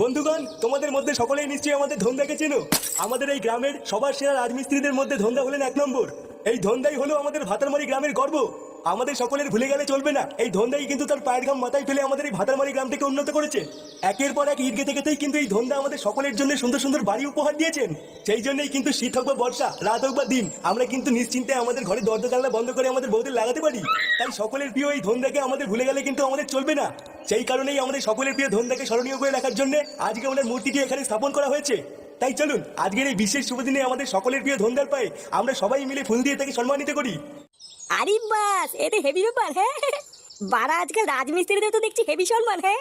বন্ধুগণ, তোমাদের মধ্যে সকলেই নিশ্চয়ই আমাদের ধন্দাকে চেনো। আমাদের এই গ্রামের সবার সেরা রাজমিস্ত্রিদের মধ্যে ধন্দা হলেন এক নম্বর। এই ধন্দাই হলো আমাদের ভাতারমারি গ্রামের গর্ব। আমাদের সকলের ভুলে গেলে চলবে না। এই ধন্দাই কিন্তু তার পায়ের ঘাম মাথায় ফেলে আমাদের এই ভাতারমারি গ্রামটাকে উন্নত করেছে। একের পর এক ইট থেকেতেই কিন্তু এই ধন্দা আমাদের সকলের জন্য সুন্দর সুন্দর বাড়ি উপহার দিয়েছেন। সেই জন্যই কিন্তু শীত হোক বা বর্ষা, রাত হোক বা দিন, আমরা কিন্তু নিশ্চিন্তে আমাদের ঘরে দরজা জানলা বন্ধ করে আমাদের বউদের লাগাতে পারি। তাই সকলের প্রিয় এই ধন্দাকে আমাদের ভুলে গেলে কিন্তু আমাদের চলবে না। সেই কারণেই আমাদের সকলের প্রিয় ধন্দাকে স্মরণীয় করে রাখার জন্য আজকে আমাদের মূর্তিটি এখানে স্থাপন করা হয়েছে। তাই চলুন, আজকের এই বিশেষ শুভ দিনে আমাদের সকলের প্রিয় ধন্দার পায়ে আমরা সবাই মিলে ফুল দিয়ে তাকে সম্মানিত করি। আরে বাস এটা হেভি ব্যাপার হ্যাঁ? বারা আজকাল রাজমিস্ত্রিদের তো দেখছি হেভি সম্মান হ্যাঁ?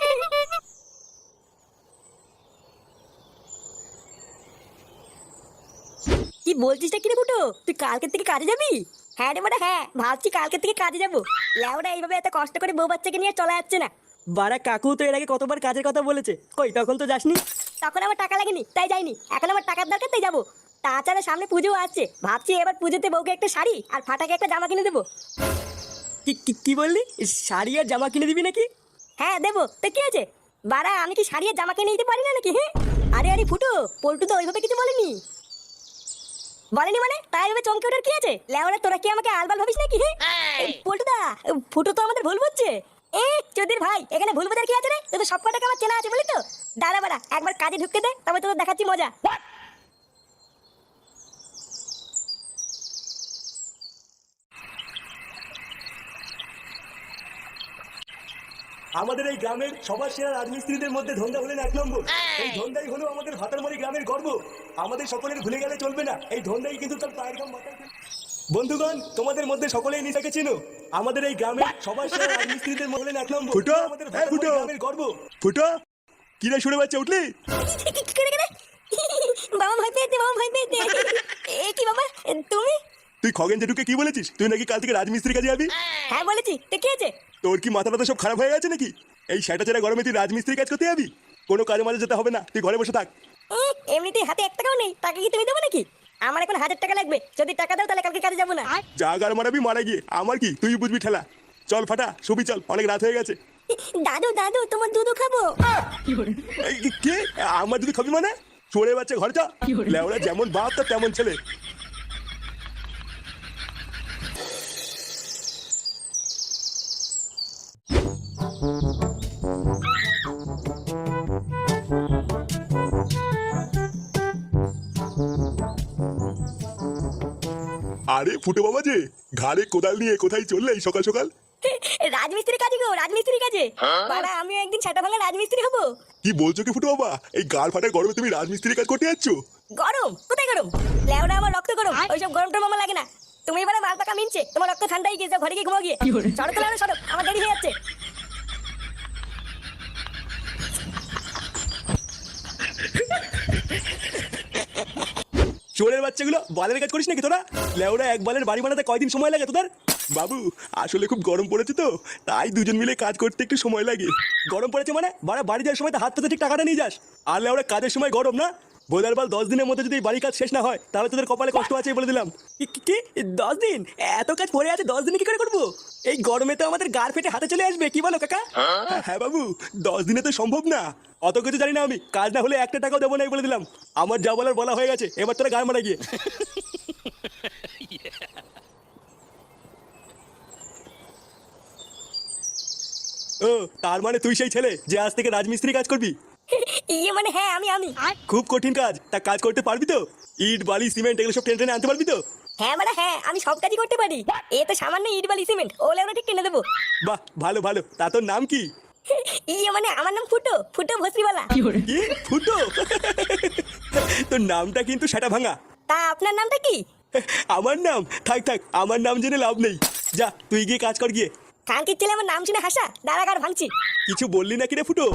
কি বলছিস কি রে ফুটো? তুই কালকের থেকে কাজে যাবি? হ্যাঁ রে মানে হ্যাঁ ভাবছি কালকের থেকে কাজে যাব। লেওরা এইভাবে এত কষ্ট করে বউ বাচ্চাকে নিয়ে চলা যাচ্ছে না। বাড়া কাকু তো এর আগে কতবার কাজের কথা বলেছে। কই তখন তো যাসনি? তখন আমার টাকা লাগেনি তাই যাইনি। এখন আমার টাকার দরকার তাই যাব। তাছাড়া সামনে পুজো আছে ভাবছি এবার পুজোতে বউকে একটা শাড়ি আর ফাটাকে একটা জামা কিনে দেবো। কি কি- কি বললি? শাড়ি আর জামা কিনে দিবি নাকি? হ্যাঁ দেবো। তো কি আছে বাড়া আমি কি শাড়ি আর জামা কিনে দিতে পারি না নাকি হ্যাঁ? আরে আরে ফুটো পল্টু তো ওইভাবে কিছু বলেনি। বলেনি মানে? তাই ভাবে চমকে ওঠার কি আছে? লেওরা তোরা কি আমাকে আলবাল ভাবিস নাকি হ্যাঁ? পল্টু দা ফুটো তো আমাদের ভুল বুঝছে। এ চোদের ভাই এখানে ভুল বোঝার কি আছে রে? সব কটাকে আমার চেনা আছে বলি তো? দাঁড়া বাড়া একবার কাজে ঢুকতে দে তবে তোদের দেখাচ্ছি মজা। আমাদের এই গ্রামের সবার সেরা রাজমিস্ত্রিদের মধ্যে ধন্দা হলেন এক নম্বর। এই! ধন্দাই হলো আমাদের ভাতারমারি গ্রামের গর্ব। আমাদের সকলের ভুলে গেলে চলবে না। এই ধন্দাই কিন্তু তার পায়ের ঘাম মাথায় বন্ধুগণ তোমাদের মধ্যে সকলেই নিজেকে চেনো। আমাদের এই গ্রামের সবার সেরা রাজমিস্ত্রিদের মধ্যে হলেন এক নম্বর ফুটো, আমাদের এই ফুটো। গ্রামের গর্ব। ফুটো? কিরে শুনে বাচ্চা উঠলি? কি- কি করে গেলে? বাবা ভয় পেয়েছে বাবা ভয় পেয়েছে। এ কি বাবা? তুমি? তুই খগেন জেঠুকে কি বলেছিস? তুই নাকি কাল থেকে রাজমিস্ত্রি কাজে যাবি? হ্যাঁ বলেছি। তো কি আছে তোর কি মাথা মাথা সব খারাপ হয়ে গেছে নাকি? এই সেটা চেরা গরমে তুই রাজমিস্ত্রি কাজ করতে যাবি? কোনো কাজে মাঝে যেতে হবে না। তুই ঘরে বসে থাক। এ, এমনিতেই হাতে এক টাকাও নেই। টাকা কি তুমি দেবো নাকি? আমার এখন হাজার টাকা লাগবে। যদি টাকা দাও তাহলে কালকে কাজে যাব না। যা গার মারাবি মারা গিয়ে। আমার কি? তুই বুঝবি ঠেলা। চল ফাটা ছবি চল। অনেক রাত হয়ে গেছে। দাদু দাদু তোমার দুধু খাব। কি- কে আমার যদি খাবি মানে? চোরে বাচ্চা ঘরে যা লেওরা যেমন বাপ তার তেমন ছেলে। আরে ফুটো বাবা যে ঘাড়ে কোদাল নিয়ে কোথায় চললে এই সকাল সকাল? রাজমিস্ত্রি কাজে গো রাজমিস্ত্রি কাজে। বাবা আমিও একদিন ছাটা ভাঙা রাজমিস্ত্রি হব। কি বলছো কি ফুটো বাবা? এই গাল ফাটে গরমে তুমি রাজমিস্ত্রি কাজ করতে যাচ্ছ? গরম? কোথায় গরম? লেওড়া আমার রক্ত গরম। ওইসব গরম টরম আমার লাগে না। তুমি এবারে মাল পাকা মিনছে। তোমার রক্ত ঠান্ডাই গিয়েছে ঘরে গিয়ে ঘুমাও গিয়ে। সড়ক সড়ক। আমার দেরি হয়ে যাচ্ছে। চোরের বাচ্চাগুলো বালের কাজ করিস নাকি তোরা? লেওরা এক বালের বাড়ি বানাতে কয়দিন সময় লাগে তোদের? বাবু, আসলে খুব গরম পড়েছে তো, তাই দুজন মিলে কাজ করতে একটু সময় লাগে। গরম পড়েছে মানে? বাড়া যাওয়ার সময় তো হাত পাতে ঠিক টাকাটা নিয়ে যাস। আর লেওরা কাজের সময় গরম না? বোধার বাল দশ দিনের মধ্যে যদি বাড়ির কাজ শেষ না হয় তাহলে তোদের কপালে কষ্ট আছে বলে দিলাম। কি- দশ দিন? এত কাজ পড়ে আছে দশ দিনে কি করে করব? এই গরমে তো আমাদের গার ফেটে হাতে চলে আসবে কি বলো কাকা? হ্যাঁ, হ্যাঁ বাবু দশ দিনে তো সম্ভব না। অত কিছু জানি না আমি। কাজ না হলে একটা টাকাও দেবো না বলে দিলাম। আমার যা বলার বলা হয়ে গেছে এবার তোরা গান মারা গিয়ে। ও তার মানে তুই সেই ছেলে যে আজ থেকে রাজমিস্ত্রি কাজ করবি? ইয়ে মানে হ্যাঁ আমি আমি। খুব কঠিন কাজ। তা কাজ করতে পারবি তো? ইট বালি সিমেন্ট এগুলো সব টেনে টেনে আনতে পারবি তো? হ্যাঁ মানে হ্যাঁ আমি সব কাজই করতে পারি। এ তো সামান্য ইট বালি সিমেন্ট ও লেওরা ঠিক কিনে দেবো। বাহ ভালো ভালো। তা তোর নাম কি? ইয়ে মানে আমার নাম ফুটো ফুটো ভস্রিওয়ালা কি? ফুটো? তোর নামটা কিন্তু সেটা ভাঙা। তা আপনার নামটা কি? আমার নাম? থাক থাক আমার নাম জেনে লাভ নেই। যা তুই গিয়ে কাজ কর গিয়ে। ছেলে আমার নাম শুনে হাসা দাঁড়াগার ভাঙছি। কিছু বললি না কি রে ফুটো?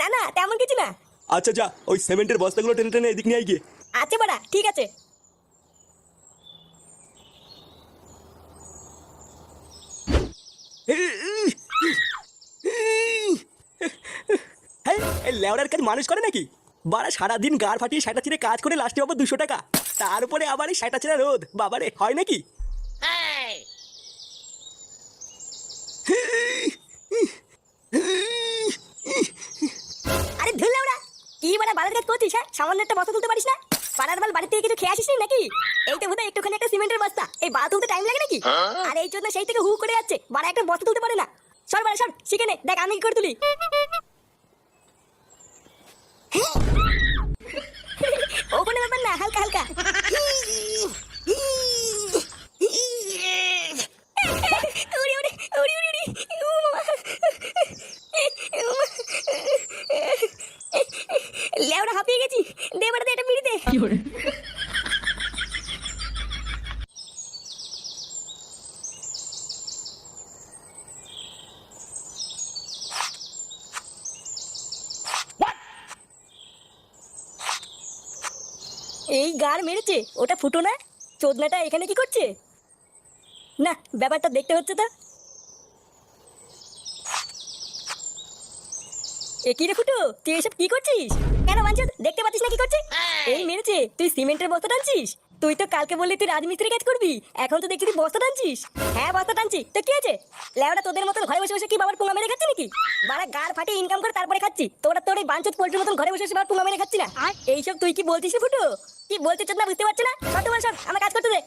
না না তেমন কিছু না। আচ্ছা যা ওই সিমেন্টের বস্তাগুলো টেনে টেনে এদিক নিয়ে গিয়ে। আছে বাড়া ঠিক আছে। লেওড়ার কাজ মানুষ করে নাকি? বাড়া সারাদিন গাড় ফাটিয়ে সেটা চিরে কাজ করে লাস্টে পাবো দুশো টাকা। তারপরে আবার এই সেটা চিরা রোদ বাবারে হয় নাকি? করছিস হ্যাঁ? সামান্য একটা বস্তা তুলতে পারিস না? পাড়ার বাল বাড়ি থেকে কিছু খেয়ে আসিস নাকি? এই তো বোধহয় একটুখানি একটা সিমেন্টের বস্তা। এই বাল তুলতে টাইম লাগে নাকি? আর এই জন্য সেই থেকে হু করে যাচ্ছে। বাড়া একটা বস্তা তুলতে পারে না। সর বাড়া সর শিখে নে। দেখ আমি কি করে তুলি ও কোনো ব্যাপার না হালকা হালকা উড়ি উড়ি উড়ি উড়ি উড়ি উ মামা। উ মা। লেওড়া হাঁপিয়ে গেছি দে বাড়া দে এটা বিড়ি এই গার মেরেছে, ওটা ফুটো না? চোদনাটা এখানে কি করছে? না, ব্যাপারটা দেখতে হচ্ছে তো। এ কি রে ফুটো, তুই এসব কি করছিস? কেন মানছিস করছে এই। মেরেছে তুই সিমেন্টের বস্তা টানছিস? তুই তো কালকে বললি তুই রাজমিস্ত্রি কাজ করবি এখন তো দেখছি তুই বস্তা টানছিস। হ্যাঁ বস্তা টানছি। তো কি আছে লেওটা তোদের মতন ঘরে বসে বসে কি বাবার পুঙ্গা মেরে খাচ্ছি নাকি? বাড়া গার ফাটিয়ে ইনকাম করে তারপরে খাচ্ছি। তোরা তোর এই বাঞ্চত পোল্ট্রির মতন ঘরে বসে বসে বাবার পুঙ্গা মেরে খাচ্ছি না? এইসব তুই কি বলছিস ফুটো? কি বলতে চাস না বুঝতে পারছি না? সব তোমার সব আমার কাজ করতে দে।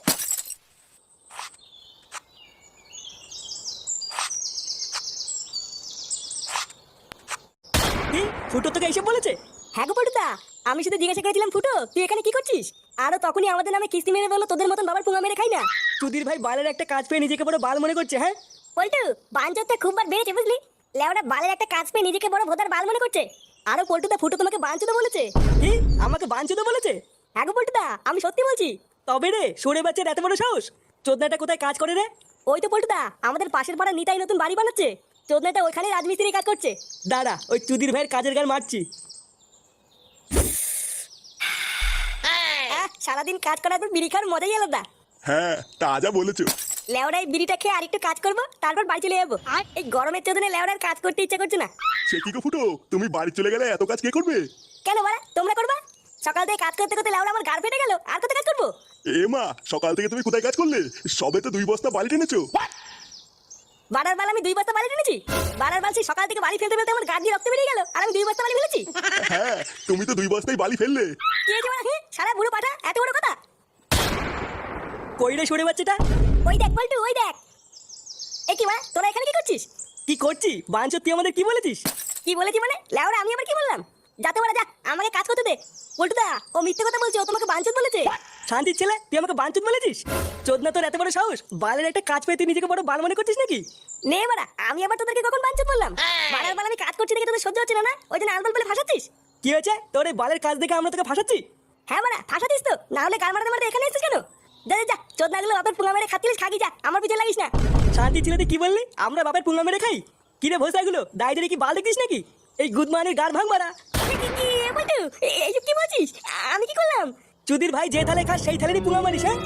ফুটো তোকে এইসব বলেছে? হ্যাঁ গো পটুদা আমি শুধু জিজ্ঞাসা করেছিলাম ফুটো তুই এখানে কি করছিস? আরও তখনই আমাদের নামে কিস্তি মেরে বলল তোদের মতন বাবার পুঙ্গা মেরে খাই না। সুধীর ভাই বালের একটা কাজ পেয়ে নিজেকে বড় বাল মনে করছে হ্যাঁ? পল্টু বাঞ্চতে খুব বার বেড়েছে বুঝলি? লেওটা বালের একটা কাজ পেয়ে নিজেকে বড় ভোদার বাল মনে করছে। আরও পল্টুদা ফুটো তোমাকে বাঞ্চতে বলেছে। কি? আমাকে বাঞ্ছিত বলেছে? হ্যাঁ গো পল্টুদা আমি সত্যি বলছি। তবে রে সরে বাচ্চার এত বড় সাহস? চোদনাটা কোথায় কাজ করে রে? ওই তো পল্টুদা আমাদের পাশের পাড়া নিতাই নতুন বাড়ি বানাচ্ছে। চোদনাটা ওইখানে রাজমিস্ত্রি কাজ করছে। দাঁড়া ওই চুদির ভাইয়ের কাজের গান মারছি। সারাদিন কাজ করার পর বিড়ি খাওয়ার মজাই আলাদা। হ্যাঁ তাজা বলেছ। লেওড়ায় বিড়িটা খেয়ে আরেকটু কাজ করব তারপর বাড়ি চলে যাব। আর? এই গরমের চোদনে লেওড়ার কাজ করতে ইচ্ছে করছে না। সে কি গো ফুটো? তুমি বাড়ি চলে গেলে এত কাজ কে করবে? কেন বলা? তোমরা করবা? সকাল থেকে কাজ করতে করতে লেওড়া আমার গাড় ফেটে গেল আর কত কাজ করব? এ মা সকাল থেকে তুমি কোথায় কাজ করলে? সবে তো দুই বস্তা বালি টেনেছো। বারার বাল আমি দুই বস্তা বালি টেনেছি বারার বাল সেই সকাল থেকে বাড়ি ফেলতে ফেলতে আমার গাড় দিয়ে রক্ত বেরিয়ে গেল আর আমি দুই বস্তা বালি ফেলেছি। হ্যাঁ তুমি তো দুই বস্তাই বালি ফেললে। কি বলা হ্যাঁ সারা বুড়ো পাঠা এত বড় কথা? কই রে সরে বাচ্চাটা। ওই দেখ বলটু ওই দেখ। এ কি বলা তোরা এখানে কি করছিস? কি করছি? বাঞ্চ তুই আমাদের কি বলেছিস? কি বলেছি মানে? লেওরা আমি আবার কি বললাম? যাতে বলা যা আমাকে কাজ করতে দে। বলটু দা ও মিথ্যে কথা বলছে ও তোমাকে বাঞ্চত বলেছে। শান্তির ছেলে তুই আমাকে বাঞ্চুত বলেছিস? চোদনা তোর এত বড় সাহস? বালের একটা কাজ পেয়ে তুই নিজেকে বড় বাল মনে করছিস নাকি? নে বাড়া আমি আবার তোদেরকে কখন বাঞ্চত বললাম? বারার বাল আমি কাজ করছি দেখে তোদের সহ্য হচ্ছে না না? ওই জন্য আলবাল বলে ফাঁসাচ্ছিস? কি হয়েছে? তোর এই বালের কাজ দেখে আমরা তোকে ফাঁসাচ্ছি? হ্যাঁ বাড়া ফাঁসাতিস তো। না হলে গাল মারাতে মারাতে এখানে এসেছিস কেন? যা যা, যা চোদ না গেলে বাপের পুঙ্গা মেরে খাচ্ছিলিস খাগি যা আমার পিছনে লাগিস না। শান্তির ছেলে তুই কি বললি? আমরা বাপের পুঙ্গা মেরে খাই? কি রে ভোসাইগুলো দাইদের কি বাল দেখিস নাকি? এই গুদমানের গার ভাঙ মারা কি- কি- কি এ বলটু এ- কি বলছিস? আমি কি করলাম? চুদির ভাই যে থালে খাস সেই থালেরই পুরো মানিস হ্যাঁ?